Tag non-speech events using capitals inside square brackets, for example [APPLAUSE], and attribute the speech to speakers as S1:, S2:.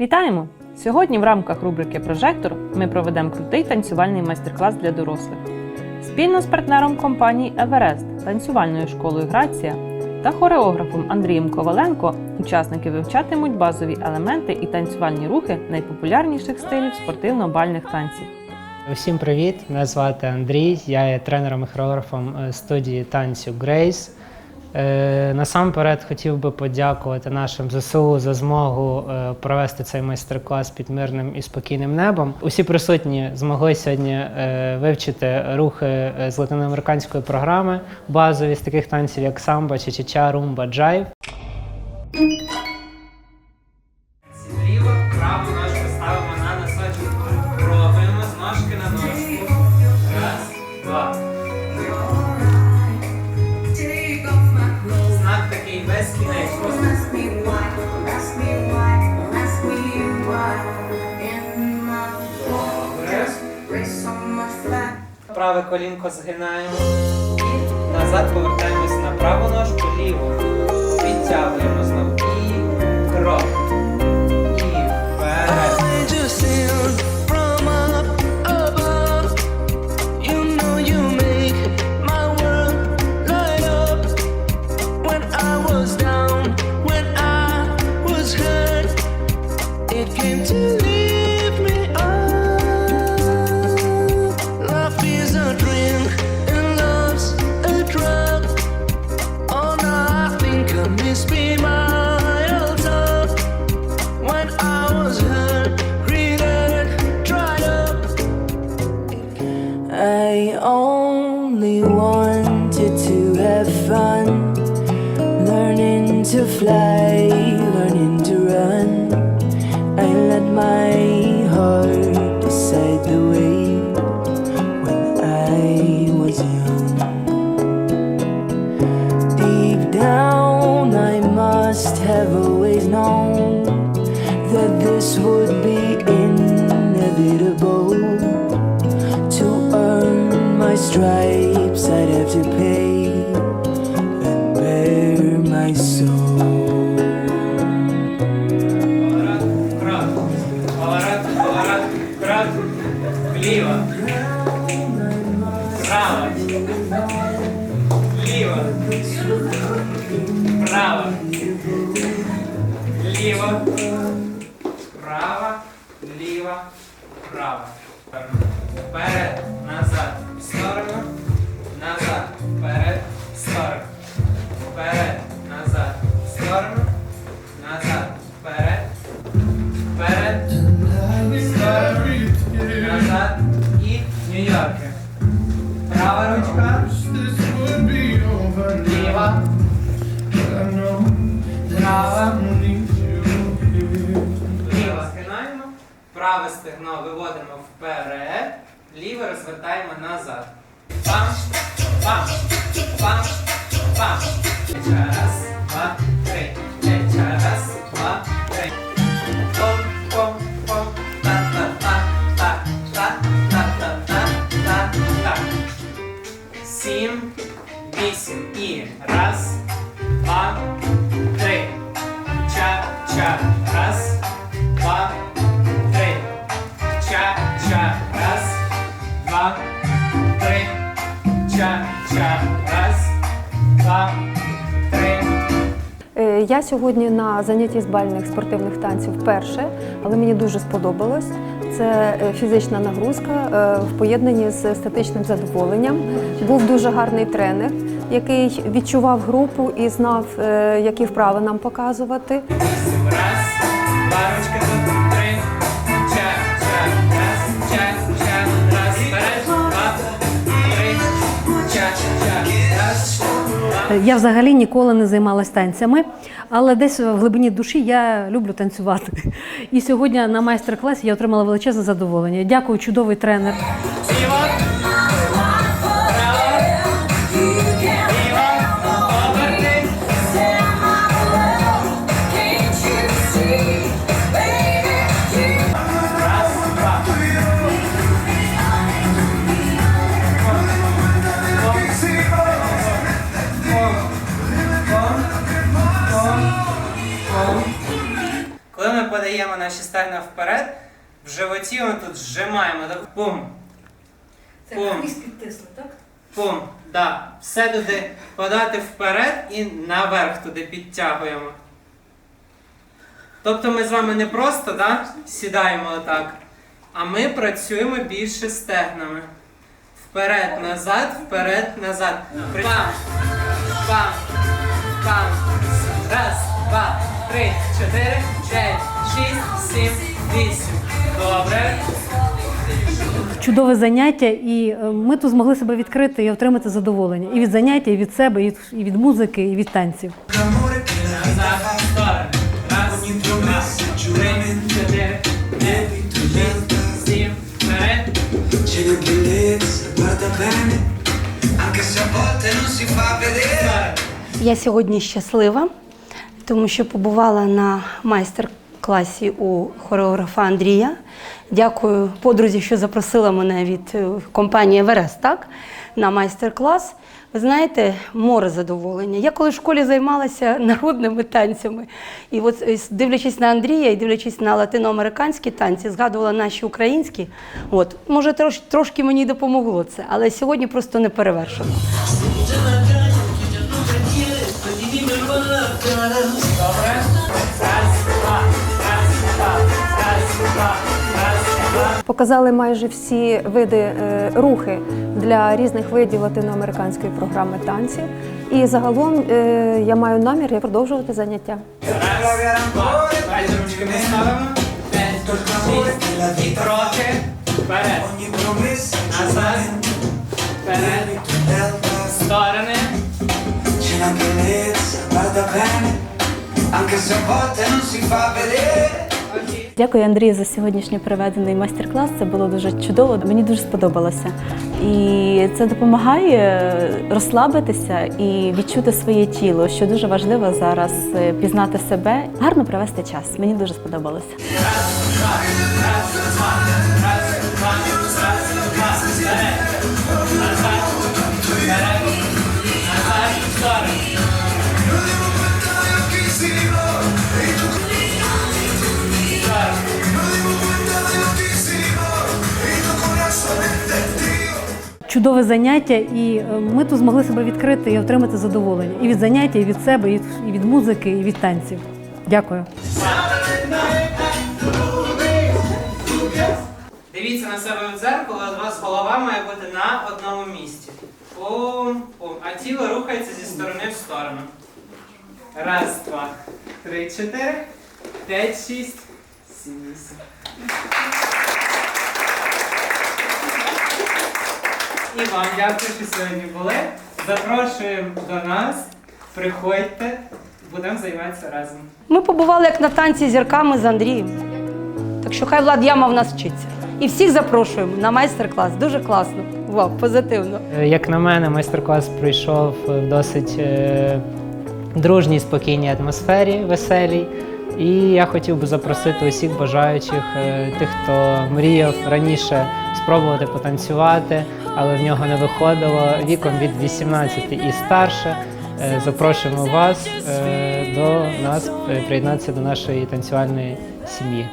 S1: Вітаємо! Сьогодні в рамках рубрики Прожектор ми проведемо крутий танцювальний майстер-клас для дорослих. Спільно з партнером компанії Еверест, танцювальною школою Грація та хореографом Андрієм Коваленко учасники вивчатимуть базові елементи і танцювальні рухи найпопулярніших стилів спортивно-бальних танців.
S2: Усім привіт! Мене звати Андрій. Я є тренером і хореографом е, студії танцю Grace. Е, Насамперед хотів би подякувати нашим ЗСУ за змогу е, провести цей майстер-клас під мирним і спокійним небом. Усі присутні змогли сьогодні е, вивчити рухи з латиноамериканської програми, базові з таких танців, як самба, чичача, румба, джайв. Зліва ставимо на носочок. Раз, два. Праве колінко згинаємо. І назад повертаємось на праву ножку, ліву. Підтягуємо знову.
S3: To fly, learning to run. I let my heart decide the way when I was young. Deep down, I must have always known that this would be inevitable. To earn my stripes, I'd have to pay
S2: Право, лево, право. Стегно виводимо вперед. Ліве розвертаємо назад. Пам, пам, пам, пам. Раз, два, три. Раз, два, три. Пом, пом, пом. Та, та, та, та, та, та, та, та, та, та. Сім, вісім і раз, Ча-ча. Раз, два, три.
S4: Я сьогодні на занятті з бальних спортивних танців вперше, але мені дуже сподобалось. Це е, фізична нагрузка е, в поєднанні з естетичним задоволенням. Був дуже гарний тренер, який відчував групу і знав, е, які вправи нам показувати.
S2: Раз, два
S5: Я взагалі ніколи не займалася танцями, але десь в глибині душі я люблю танцювати. І сьогодні на майстер-класі я отримала величезне задоволення. Дякую, чудовий тренер.
S2: Подаємо наші стегна вперед. В животі ми тут зжимаємо. Так, Пум.
S5: Це
S2: Пум.
S5: підтисли, так?
S2: Пум. Да. Все туди подати вперед і наверх туди підтягуємо. Тобто ми з вами не просто да, сідаємо отак, а ми працюємо більше стегнами. Вперед, назад, вперед, назад. Пам, пам, пам. Раз, два, три, чотири, п'ять, шість, сім, вісім. Добре.
S5: Чудове заняття, і е, ми тут змогли себе відкрити і отримати задоволення. І від заняття, і від себе, і від- і від музики, і від танців.
S6: Я сьогодні щаслива, тому що побувала на майстер-класі у хореографа Андрія. Дякую подрузі, що запросила мене від е, компанії Еверест так, на майстер-клас. Ви знаєте, море задоволення. Я коли в школі займалася [LAUGHS] народними танцями, і от е, дивлячись на Андрія і дивлячись на латиноамериканські танці, згадувала наші українські. От, може, трош, трошки мені допомогло це, але сьогодні просто не перевершено.
S4: Показали майже всі види е, рухи для різних видів латиноамериканської програми танців. І загалом е, я маю намір продовжувати заняття.
S2: Сторони.
S3: Anche se a volte non si fa vedere.
S7: Дякую, Андрію, за сьогоднішній проведений майстер-клас. Це було дуже чудово. Мені дуже сподобалося. І це допомагає розслабитися і відчути своє тіло, що дуже важливо зараз е, пізнати себе, гарно провести час. Мені дуже сподобалося.
S5: Чудове заняття, і е, ми тут змогли себе відкрити і отримати задоволення. І від заняття, і від себе, і від- музики, і від танців. Дякую.
S2: Дивіться на себе в дзеркало, у вас голова має бути на одному місці. Пум, пум. А тіло рухається зі сторони в сторону. Раз, два, три, чотири, п'ять, шість, сім, вісім. І вам дякую, що сьогодні були. Запрошуємо до нас. Приходьте, будемо займатися разом.
S6: Ми побували як на танці зірками з Андрієм. Так що хай Влад Яма в нас вчиться. І всіх запрошуємо на майстер-клас. Дуже класно. Вау, позитивно.
S2: Е, Як на мене, майстер-клас пройшов в досить е, дружній, спокійній атмосфері, веселій. І я хотів би запросити усіх бажаючих, е, тих, хто мріяв раніше спробувати потанцювати, але в нього не виходило віком від 18 і старше. Е, Запрошуємо вас е, до нас е, приєднатися до нашої танцювальної сім'ї.